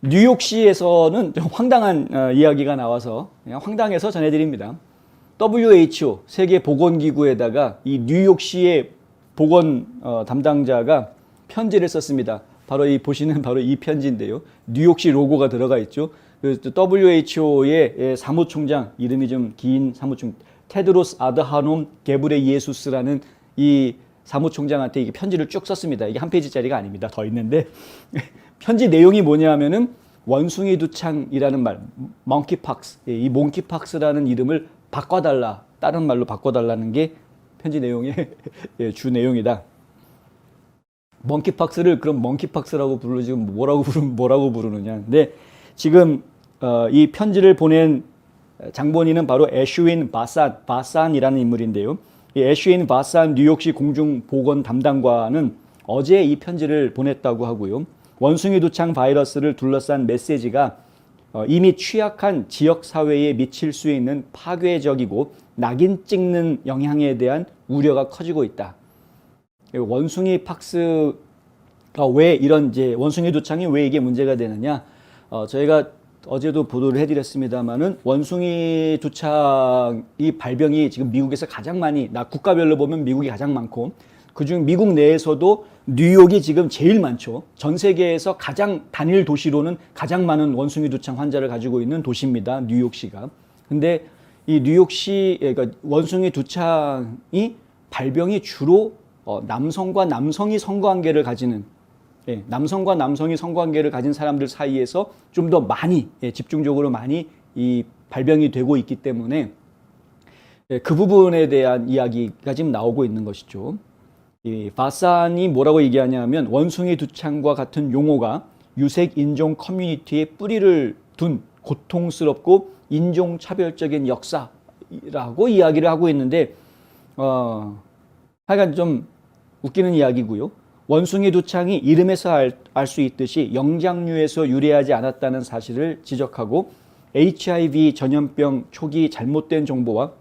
뉴욕시에서는 좀 황당한 어, 이야기가 나와서 황당해서 전해드립니다. WHO 세계 보건기구에다가 이 뉴욕시의 보건 어, 담당자가 편지를 썼습니다. 바로 이 보시는 바로 이 편지인데요. 뉴욕시 로고가 들어가 있죠. 그 WHO의 예, 사무총장 이름이 좀 긴 사무총 테드로스 아드하놈 게브레 예수스라는 이 사무총장한테 이게 편지를 쭉 썼습니다. 이게 한 페이지짜리가 아닙니다. 더 있는데 편지 내용이 뭐냐면은 원숭이 두창이라는 말, 몽키팍스, 예, 이 몽키팍스라는 이름을 바꿔달라, 다른 말로 바꿔달라는 게 편지 내용의 예, 주 내용이다. 멍키팍스를 그럼 멍키팍스라고 부르지 뭐라고 부르 뭐라고 부르느냐. 근데 지금 어, 이 편지를 보낸 장본인은 바로 애슈윈 바산 바산이라는 인물인데요. 이 애슈윈 바산 뉴욕시 공중 보건 담당관은 어제 이 편지를 보냈다고 하고요. 원숭이 두창 바이러스를 둘러싼 메시지가 어, 이미 취약한 지역 사회에 미칠 수 있는 파괴적이고 낙인 찍는 영향에 대한 우려가 커지고 있다. 원숭이 팍스가 왜 이런 이제 원숭이 두창이 왜 이게 문제가 되느냐? 어, 저희가 어제도 보도를 해드렸습니다만은 원숭이 두창이 발병이 지금 미국에서 가장 많이 나 국가별로 보면 미국이 가장 많고 그중 미국 내에서도 뉴욕이 지금 제일 많죠. 전 세계에서 가장 단일 도시로는 가장 많은 원숭이 두창 환자를 가지고 있는 도시입니다. 뉴욕시가. 근데 이 뉴욕시 그러니까 원숭이 두창이 발병이 주로 어, 남성과 남성이 성관계를 가지는 예, 남성과 남성이 성관계를 가진 사람들 사이에서 좀 더 많이 예, 집중적으로 많이 이 발병이 되고 있기 때문에 예, 그 부분에 대한 이야기가 지금 나오고 있는 것이죠. 이 바산이 뭐라고 얘기하냐면 원숭이 두창과 같은 용어가 유색 인종 커뮤니티에 뿌리를 둔 고통스럽고 인종 차별적인 역사라고 이야기를 하고 있는데 어 하여간 좀 웃기는 이야기고요. 원숭이 두창이 이름에서 알 수 있듯이 영장류에서 유래하지 않았다는 사실을 지적하고 HIV 전염병 초기 잘못된 정보와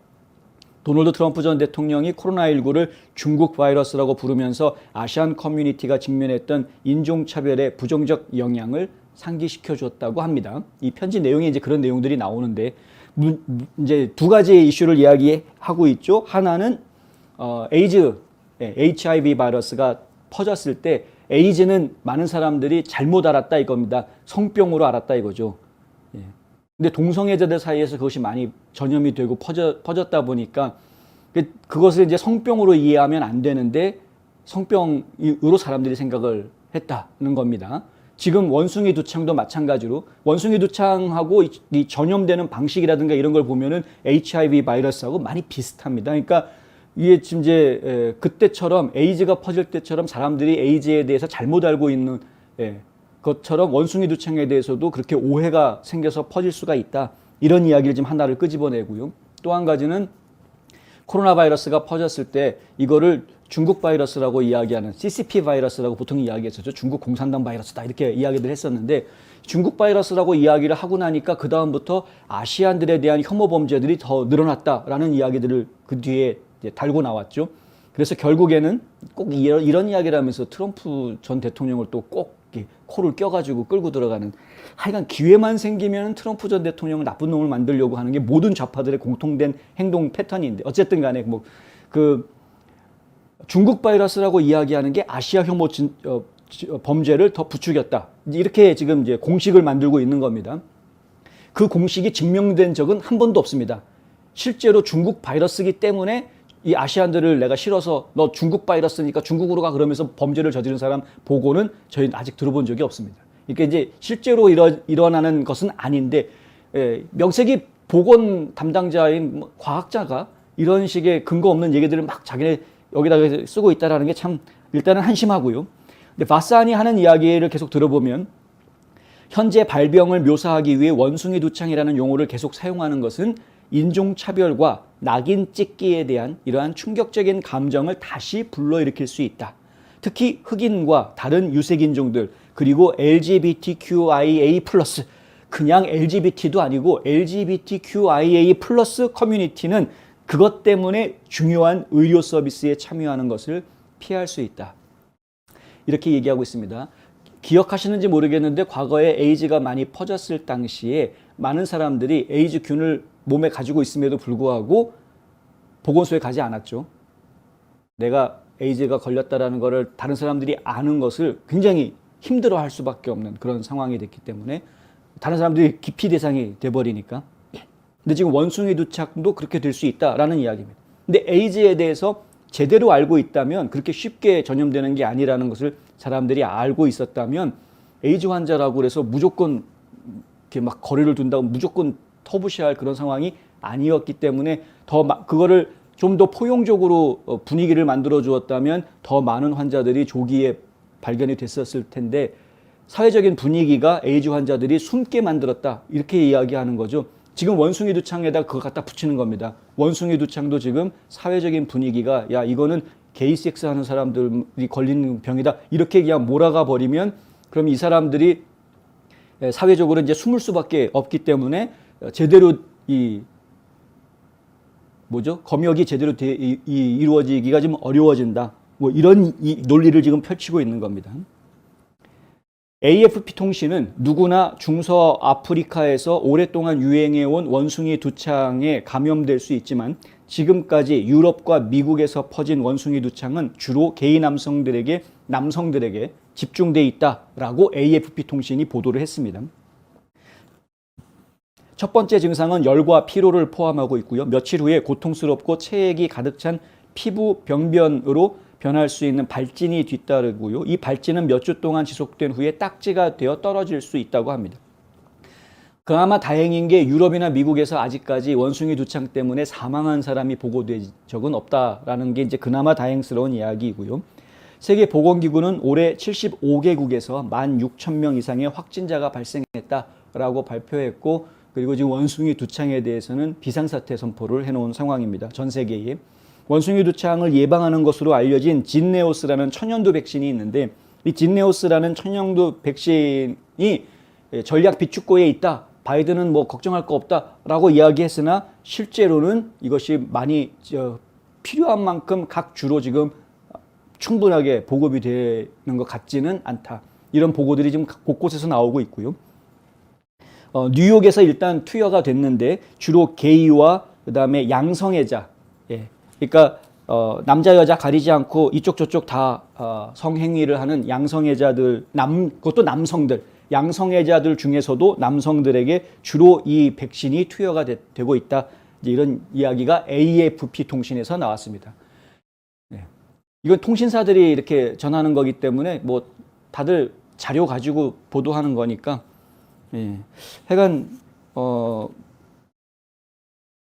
도널드 트럼프 전 대통령이 코로나19를 중국 바이러스라고 부르면서 아시안 커뮤니티가 직면했던 인종차별의 부정적 영향을 상기시켜 줬다고 합니다. 이 편지 내용에 이제 그런 내용들이 나오는데 문- 이제 두 가지의 이슈를 이야기하고 있죠. 하나는 어, 에이즈, 예, HIV 바이러스가 퍼졌을 때 에이즈는 많은 사람들이 잘못 알았다 이겁니다. 성병으로 알았다 이거죠. 예. 근데 동성애자들 사이에서 그것이 많이 전염이 되고 퍼져, 퍼졌다 보니까 그- 그것을 이제 성병으로 이해하면 안 되는데 성병으로 사람들이 생각을 했다는 겁니다. 지금 원숭이 두창도 마찬가지로 원숭이 두창하고 이, 이 전염되는 방식이라든가 이런 걸 보면은 HIV 바이러스하고 많이 비슷합니다. 그러니까 이게 지금 이제 에, 그때처럼 에이즈가 퍼질 때처럼 사람들이 에이즈에 대해서 잘못 알고 있는 예, 것처럼 원숭이 두창에 대해서도 그렇게 오해가 생겨서 퍼질 수가 있다. 이런 이야기를 지금 하나를 끄집어내고요. 또 한 가지는 코로나 바이러스가 퍼졌을 때 이거를 중국 바이러스라고 이야기하는 CCP 바이러스라고 보통 이야기했었죠. 중국 공산당 바이러스다 이렇게 이야기들 했었는데 중국 바이러스라고 이야기를 하고 나니까 그 다음부터 아시안들에 대한 혐오 범죄들이 더 늘어났다라는 이야기들을 그 뒤에 달고 나왔죠. 그래서 결국에는 꼭 이런, 이런 이야기를 하면서 트럼프 전 대통령을 또 꼭 코를 껴가지고 끌고 들어가는 하여간 기회만 생기면 트럼프 전 대통령을 나쁜 놈을 만들려고 하는 게 모든 좌파들의 공통된 행동 패턴인데 어쨌든 간에 뭐 그 중국 바이러스라고 이야기하는 게 아시아 혐오 진, 어, 지- 어, 범죄를 더 부추겼다. 이렇게 지금 이제 공식을 만들고 있는 겁니다. 그 공식이 증명된 적은 한 번도 없습니다. 실제로 중국 바이러스기 때문에 이 아시안들을 내가 싫어서 너 중국 바이러스니까 중국으로 가 그러면서 범죄를 저지른 사람 보고는 저희는 아직 들어본 적이 없습니다. 이게 이제 실제로 일어, 일어나는 것은 아닌데 예, 명색이 보건 담당자인 뭐 과학자가 이런 식의 근거 없는 얘기들을 막 자기네 여기다가 쓰고 있다라는 게 참 일단은 한심하고요. 근데 바산이 하는 이야기를 계속 들어보면 현재 발병을 묘사하기 위해 원숭이 두창이라는 용어를 계속 사용하는 것은 인종차별과 낙인 찍기에 대한 이러한 충격적인 감정을 다시 불러일으킬 수 있다. 특히 흑인과 다른 유색인종들 그리고 LGBTQIA 플러스 그냥 LGBT도 아니고 LGBTQIA 플러스 커뮤니티는 그것 때문에 중요한 의료 서비스에 참여하는 것을 피할 수 있다. 이렇게 얘기하고 있습니다. 기억하시는지 모르겠는데 과거에 에이즈가 많이 퍼졌을 당시에 많은 사람들이 에이즈균을 몸에 가지고 있음에도 불구하고 보건소에 가지 않았죠. 내가 에이즈가 걸렸다라는 것을 다른 사람들이 아는 것을 굉장히 힘들어 할 수밖에 없는 그런 상황이 됐기 때문에 다른 사람들이 기피 대상이 돼버리니까. 근데 지금 원숭이 두착도 그렇게 될 수 있다라는 이야기입니다. 근데 에이즈에 대해서 제대로 알고 있다면 그렇게 쉽게 전염되는 게 아니라는 것을 사람들이 알고 있었다면 에이즈 환자라고 그래서 무조건 이렇게 막 거리를 둔다고 무조건 터부시할 그런 상황이 아니었기 때문에 더 마- 그거를 좀 더 포용적으로 어, 분위기를 만들어 주었다면 더 많은 환자들이 조기에 발견이 됐었을 텐데 사회적인 분위기가 에이즈 환자들이 숨게 만들었다 이렇게 이야기하는 거죠. 지금 원숭이 두창에다 그거 갖다 붙이는 겁니다. 원숭이 두창도 지금 사회적인 분위기가 야 이거는 게이 섹스 하는 사람들이 걸리는 병이다 이렇게 그냥 몰아가 버리면 그럼 이 사람들이 예, 사회적으로 이제 숨을 수밖에 없기 때문에 어, 제대로 이 뭐죠 검역이 제대로 돼, 이, 이, 이루어지기가 좀 어려워진다. 뭐 이런 이 논리를 지금 펼치고 있는 겁니다. AFP 통신은 누구나 중서 아프리카에서 오랫동안 유행해온 원숭이 두창에 감염될 수 있지만 지금까지 유럽과 미국에서 퍼진 원숭이 두창은 주로 게이 남성들에게 남성들에게 집중돼 있다라고 AFP 통신이 보도를 했습니다. 첫 번째 증상은 열과 피로를 포함하고 있고요. 며칠 후에 고통스럽고 체액이 가득 찬 피부 병변으로 변할 수 있는 발진이 뒤따르고요. 이 발진은 몇 주 동안 지속된 후에 딱지가 되어 떨어질 수 있다고 합니다. 그나마 다행인 게 유럽이나 미국에서 아직까지 원숭이 두창 때문에 사망한 사람이 보고된 적은 없다라는 게 이제 그나마 다행스러운 이야기이고요. 세계 보건기구는 올해 75개국에서 1만 6천 명 이상의 확진자가 발생했다라고 발표했고 그리고 지금 원숭이 두 창에 대해서는 비상사태 선포를 해놓은 상황입니다. 전 세계에. 원숭이 두 창을 예방하는 것으로 알려진 진네오스라는 천연두 백신이 있는데 이 진네오스라는 천연두 백신이 전략 비축고에 있다. 바이든은 뭐 걱정할 거 없다라고 이야기했으나 실제로는 이것이 많이 저 필요한 만큼 각 주로 지금 충분하게 보급이 되는 것 같지는 않다. 이런 보고들이 지금 곳곳에서 나오고 있고요. 어, 뉴욕에서 일단 투여가 됐는데 주로 게이와 그다음에 양성애자, 예, 그러니까 어, 남자 여자 가리지 않고 이쪽 저쪽 다 어, 성행위를 하는 양성애자들, 남 그것도 남성들, 양성애자들 중에서도 남성들에게 주로 이 백신이 투여가 되, 고 있다. 이제 이런 이야기가 AFP 통신에서 나왔습니다. 네. 이건 통신사들이 이렇게 전하는 거기 때문에 뭐 다들 자료 가지고 보도하는 거니까 예. 하여간 어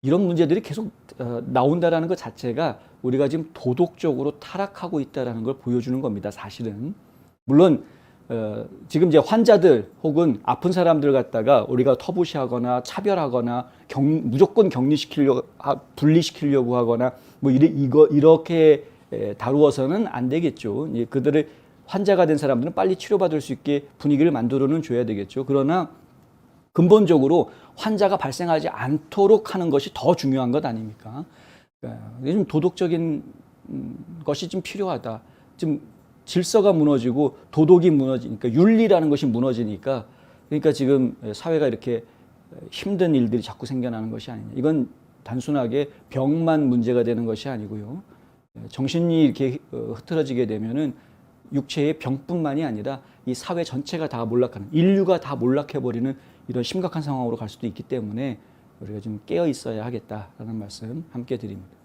이런 문제들이 계속 어, 나온다라는 것 자체가 우리가 지금 도덕적으로 타락하고 있다라는 걸 보여주는 겁니다. 사실은 물론 어, 지금 이제 환자들 혹은 아픈 사람들 갖다가 우리가 터부시하거나 차별하거나 경, 무조건 격리시키려고 하- 분리시키려고 하거나 뭐 이래, 이거 이렇게 에, 다루어서는 안 되겠죠. 예, 그들을 환자가 된 사람들은 빨리 치료받을 수 있게 분위기를 만들어는 줘야 되겠죠. 그러나 근본적으로 환자가 발생하지 않도록 하는 것이 더 중요한 것 아닙니까? 그러니까 요즘 도덕적인 음, 것이 좀 필요하다. 좀 질서가 무너지고 도덕이 무너지니까 윤리라는 것이 무너지니까 그러니까 지금 사회가 이렇게 힘든 일들이 자꾸 생겨나는 것이 아니냐. 이건 단순하게 병만 문제가 되는 것이 아니고요. 정신이 이렇게 어, 흐트러지게 되면은 육체의 병뿐만이 아니라 이 사회 전체가 다 몰락하는 인류가 다 몰락해 버리는 이런 심각한 상황으로 갈 수도 있기 때문에 우리가 좀 깨어 있어야 하겠다라는 말씀 함께 드립니다.